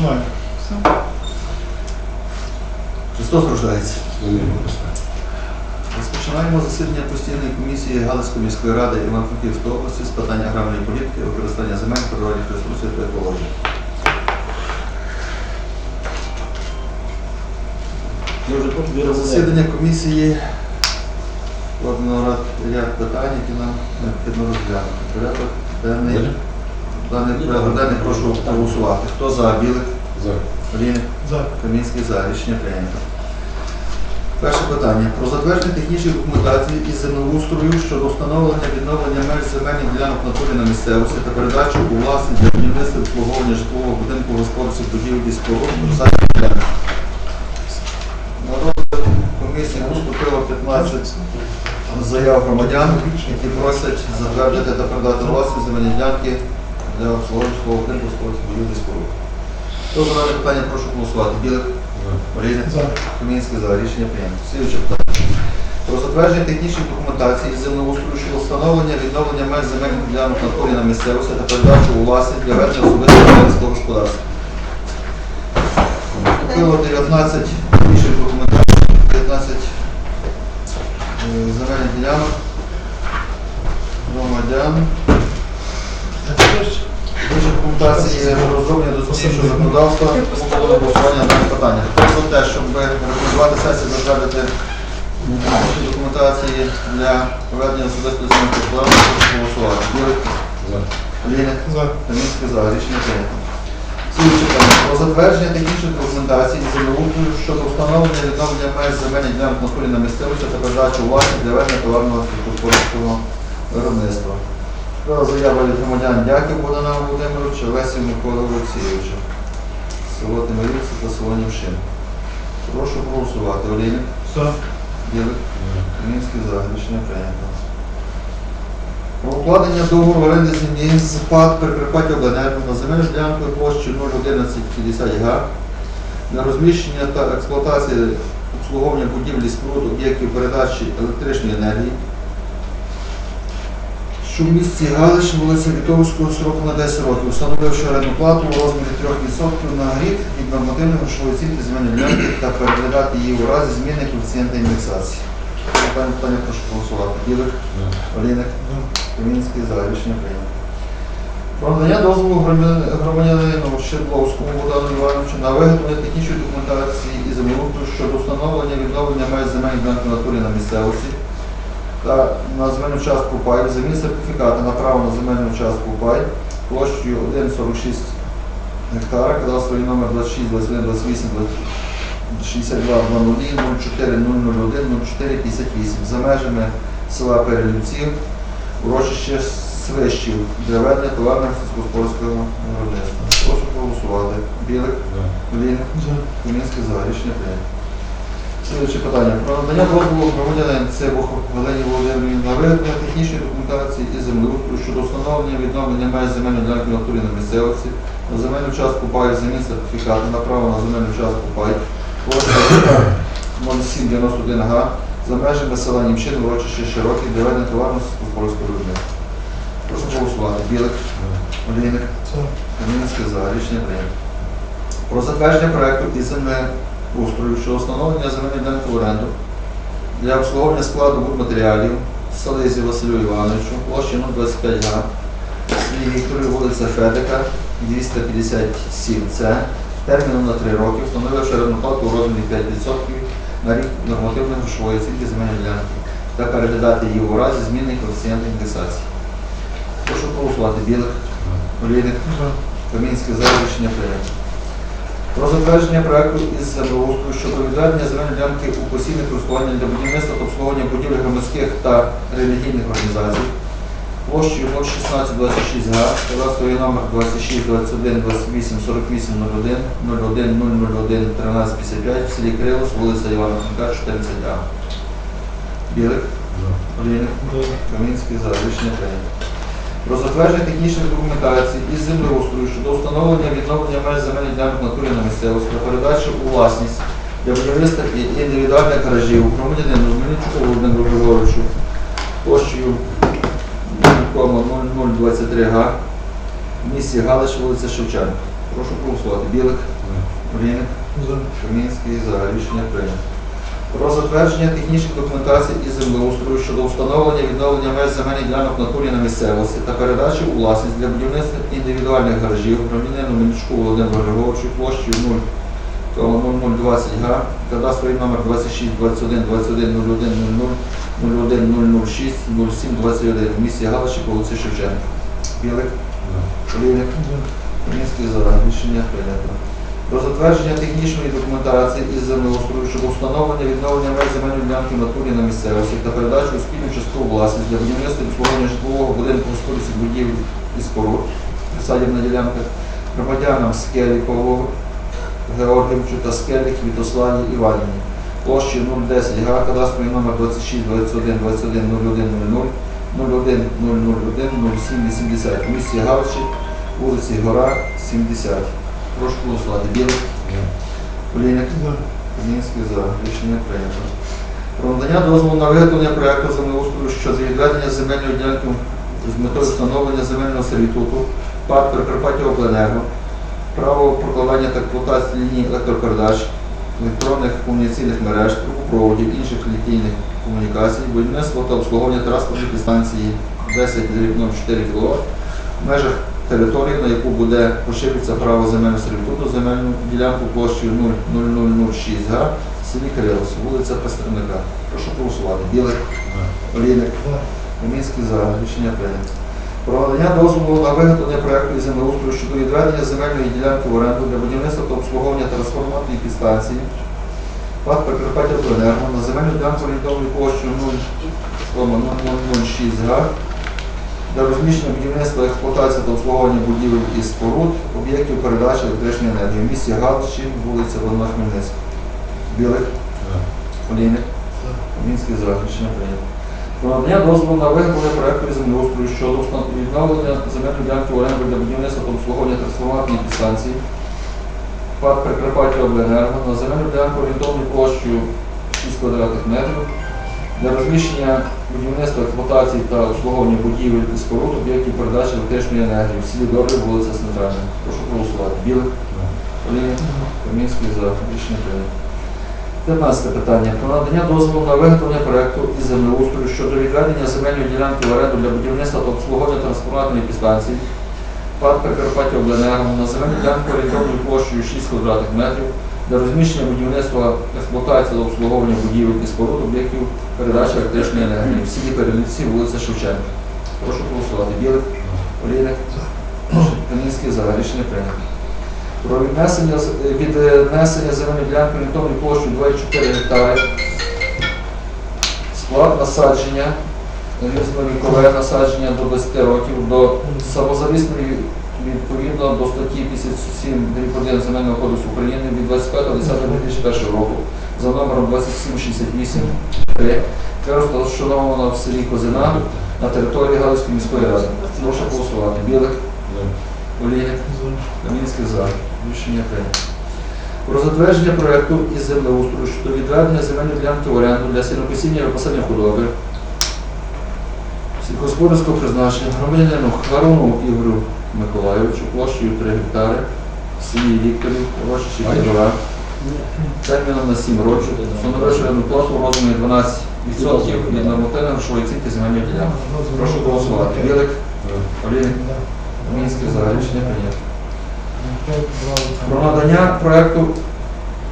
Починаємо. Христос рождається. Розпочинаємо засідання постійної комісії Галицької міської ради Івано-Франківської області з питань аграрної політики, використання земель, природних ресурсів та екології. Я вже тут дві. Засідання комісії складено ряд питань, які нам необхідно розглянути. Порядок денний. Даний порядок денний прошу проголосувати. Хто за? Білик? За. Олійник? За. Камінський за. Рішення прийнято. Перше питання. Про затвердження технічної документації із землеустрою щодо встановлення відновлення меж земельних ділянок на турі на місцевості та передачу у власність для будівництва обслуговування житлового будинку господарських будівель і споруд ділянок. На розгляд комісії поступило 15 заяв громадян, які просять затвердити та передати власність земельні ділянки для обслуговування будинку господарських будівель і споруд. Хто за дане питання, прошу голосувати. Білик? Олійник? Камінський за рішення прийнято. Слідуюче питання. Про затвердження технічної документації із землеустрою щодо встановлення відновлення меж земельних ділянок на полі на місцевості та передачу у власність для ведення особистого фермерського господарства. Було 19 технічних документацій, 19 е, земельних ділянок громадян. Дуже документації розроблені до спосібного законодавства, було на голосування дане питання. Хто те, щоб рекомендувати сесію затвердити документації для проведення особистої зміни плану, голосувати. Юрик, За. Ліник, За. Камінський за. Рішення прийнято. Слідуюче питання. Про затвердження технічної документації із землеустрою щодо встановлення відновлення меж земельних ділянок на полі на місцевості та передачу у власність для ведення товарного сільськогосподарського виробництва. Заява від громадян Дяків Богдана Володимировича, Лесі Миколи Олексійовича, село Тимирівці та село Нівшин. Прошу проголосувати. Олійник. Білик, Мінський за. Рішення прийнято. Про укладення договору оренди землі з ПАД Прикарпаття Обленерго на земельну ділянку площі 01150 га для розміщення та експлуатації обслуговування будівлі споруд об'єктів передачі електричної енергії що в місті Галич, вулиця Літовського, сроку на 10 років, встановивши орендну плату у розмірі 3% на рік від нормативної грошової оцінки земельної ділянки та переглядати її у разі зміни коефіцієнта індексації. Питання, питання прошу голосувати. Білик, Олійник, Камінський за рішення прийнято. Про надання дозволу громадянину Щедловському Богдану Івановичу на виготовлення технічної документації і землеустрою щодо встановлення відновлення меж земельних в натурі на місцевості та на земельну частку пай, замість сертифіката на право на земельну частку пай площею 1,46 гектара, кадастровий номер 26, 21, 28, 62, 00, 04, 001, 04, 58 за межами села Перелівців, урочище Свищів для ведення товарного сільськогосподарського виробництва. Прошу проголосувати. Білик, Лінник, За. Камінський за рішення прийнято. Слідуюче питання. Про надання дозволу громадянин Цибух Галині Володимирівні на виготовлення технічної документації і землеустрою щодо встановлення відновлення меж земельної ділянки натурі на місцевості, на земельну частку пай замість сертифікату на право на земельну частку пай, площа 0791 га, за межами села Німчин, урочище Широкий, для ведення товарного сільськогосподарського виробництва. Прошу голосувати. Білик, Олійник. Кам'янський за. Рішення прийнято. Про затвердження проекту із землеустрою щодо встановлення земельної ділянки в оренду для обслуговування складу будматеріалів Сализі Василю Івановичу, площі 025 га, селі Вікторі, вулиця Федика, 257С, терміном на 3 роки, встановивши орендну у розмірі 5% на рік нормативної грошової оцінки земельної ділянки та переглядати її у разі зміни коефіцієнту індексації. Прошу проголосувати. Білих, Олійник, За. Камінське за рішення прийнято. Про затвердження проекту із землеустрою щодо відведення земельної ділянки у постійне користування для будівництва та обслуговування будівель громадських та релігійних організацій. Площею 01626 га, кадастровий номер 26 21 28 48 01 01 001 13 55 в селі Крилос, вулиця Івана Франка, 14 А. Білик, Олійник, Камінський за рішення прийнято. Про затвердження технічної документації із землеустрою щодо встановлення відновлення меж земельних ділянок натурі на місцевості та передачі у власність для будівництва і індивідуальних гаражів громадянину Мельничуку Володимиру Григоровичу площею 0,0023 га в місті Галич, вулиця Шевченка. Прошу голосувати. Білик, Олійник, За. Камінський за рішення прийнято. Про затвердження технічних документацій із землеустрою щодо встановлення відновлення меж земельних ділянок в натурі на місцевості та передачі у власність для будівництва індивідуальних гаражів громадянину Мельничку Володимиру Григоровичу площею 0,0020 га, кадастровий номер 26 21 21 01 00 01 006 07 21 в місті Галичі по вулиці Шевченка. Білик, Олійник, Камінський за рішення прийнято. Про затвердження технічної документації із землеустрою щодо встановлення відновлення меж земельної ділянки в натурі на місцевості та передачу у спільну часткову власність для будівництва обслуговування житлового будинку господарських будівель і споруд, присадібна ділянка, громадянам Скелі Георгійовичу та Скелі Квітославі Іванівні. Площею 010 га, кадастровий номер 26 21 21 01 00 01 001 07 80 в місті Галичі, вулиці Гора, 70. Голосувати. Білий, Олійник, Камінський за. Рішення прийнято. Про надання дозволу на виготовлення проекту землеустрою щодо відведення земельної ділянки з метою встановлення земельного сервітуту, ПАД Прикарпаття Обленерго, право прокладання та експлуатації ліній електропередач, електронних комунікаційних мереж, трубопроводів, інших літійних комунікацій, будівництво та обслуговування транспортної підстанції 10,04 кВт в межах території, на яку буде поширюватися право земельного сервітуту, земельну ділянку площею 00006 га, в селі Кирилос, вулиця Пестерника. Прошу голосувати. Білик, Олійник, Камінський за. Рішення прийнято. Про надання дозволу на виготовлення проекту і землеустрою щодо відведення земельної ділянки в оренду для будівництва та обслуговування трансформаторної підстанції ПАД Прикарпаття Обленерго на земельну ділянку орієнтовною площею 0,0006 га для розміщення будівництва, експлуатації та обслуговування будівель і споруд, об'єктів передачі електричної енергії. В місті Галичі, вулиця Волна Хмельницька. Білик, Олійник, Мінський за прийнято. Про надання дозволу на виготовлення проекту і землеустрою щодо відновлення земельної ділянки в оренду для будівництва та обслуговування трансформаторної підстанції ПАД Прикарпаття Обленерго на земельну ділянку орієнтовною площею 6 квадратних метрів для розміщення будівництва, експлуатації та обслуговування будівель і споруд об'єктів передачі електричної енергії в селі Добре, вулиця Центральна. Прошу проголосувати. Білик, Олія, Камінський за рішення прийнято. 15 питання. Про надання дозволу на виготовлення проекту із землеустрою щодо відведення земельної ділянки в оренду для будівництва та обслуговування трансформаторної підстанції ПАД Прикарпаття Обленерго на земельну ділянку орієнтовною площею 6 квадратних метрів для розміщення будівництва, експлуатації та обслуговування будівель і споруд об'єктів передачі електричної енергії в селі Переліці, вулиця Шевченка. Прошу голосувати. Білик, Олійник, Камінський за рішення прийнято. Про віднесення віднесення земельної ділянки орієнтовною площею 24 гектари. Склад насадження, різновікове насадження до 10 років, до самозалісної відповідно до статті 57 дріб 1 Земельного кодексу України від 25.10.2001 року за номером 2768 3, яке розташовано в селі Козина на території Галицької міської ради. Прошу голосувати. Білик, Олійник, Камінський за. Рішення прийнято. Про затвердження проекту із землеустрою щодо відведення земельної ділянки в оренду для сінокосіння і випасання худоби сільськогосподарського призначення громадянину Харуну Ігорю Миколайовичу площею 3 гектари в селі Вікторів, урочищі Підгора, терміном на 7 років, встановивши одну плату в розмірі 12% від нормативної грошової оцінки земельної ділянки. Прошу голосувати. Білик, Олійник, Мінський за рішення прийнято. Про надання проекту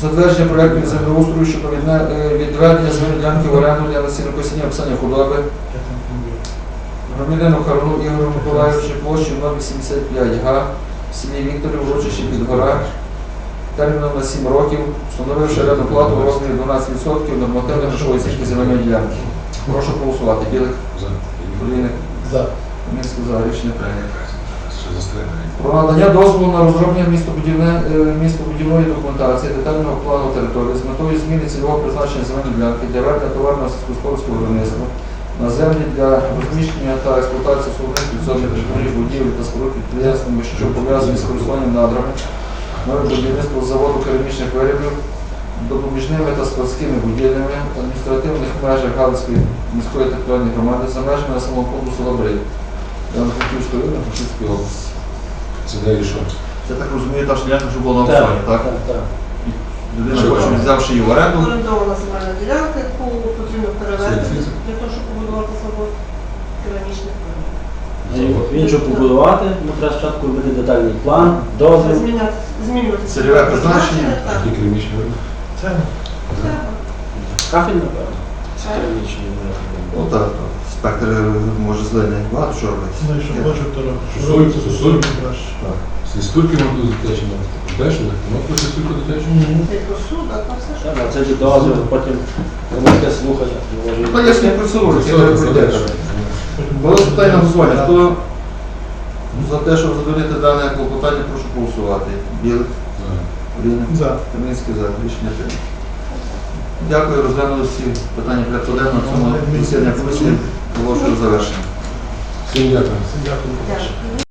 затвердження проекту із землеустрою е, відведення земельної ділянки в оренду для насінокосіння і обсання худоби громадянину Харну Ігорю Миколаївичу площі 085 га в селі Вікторів, урочищі Підгора, терміном на 7 років, встановивши орендну плату у розмірі 12% нормативної грошової оцінки земельної ділянки. Прошу голосувати. Білик, Олійник, За. Мінський за рішення прийнято. Про надання дозволу на розроблення е, містобудівної документації детального плану території з метою зміни цільового призначення земельної ділянки для ведення товарного сільськогосподарського виробництва на землі для розміщення та експлуатації основних підсобних територій будівель та споруд підприємствами, що пов'язані з користуванням надрами, нове будівництво заводу керамічних виробів, допоміжними та складськими будівлями адміністративних межах Галицької міської територіальної громади за межами населеного пункту села Бриль. Івано-Франківської району, Франківської області. Це далі що? Я так розумію, та ж що була на Так, аукціоні, так? так, так. Людина хоче, взявши її в оренду, Орендована земельна ділянка, яку потрібно перевести для того, щоб побудувати завод керамічних виробів. Він щоб побудувати, ми треба спочатку робити детальний план, дозвіл. Зміняти, змінювати Цільове призначення? Так. Які керамічні вироби? Треба. Кафель, напевно. З керамічним ну так, так, спектр е, може зелений, багато що робити. Ну, і що хочуть, то робить. Що краще. Так. Свістульки можуть дитячі мати. Теж не? Можна свістульку дитячу? Ти до суду, а все. Це ж дозвіл, потім громадське слухання. може, Ну, якщо не процедури, я не пройде. Було питання голосування. Хто за те, щоб задовольнити дане клопотання, прошу голосувати. Білик, Олійник, За. Камінський за рішення прийнято. Дякую, розглянули всі питання порядку денного. На цьому засідання комісії оголошую завершення. Всім дякую. Дякую. Дякую.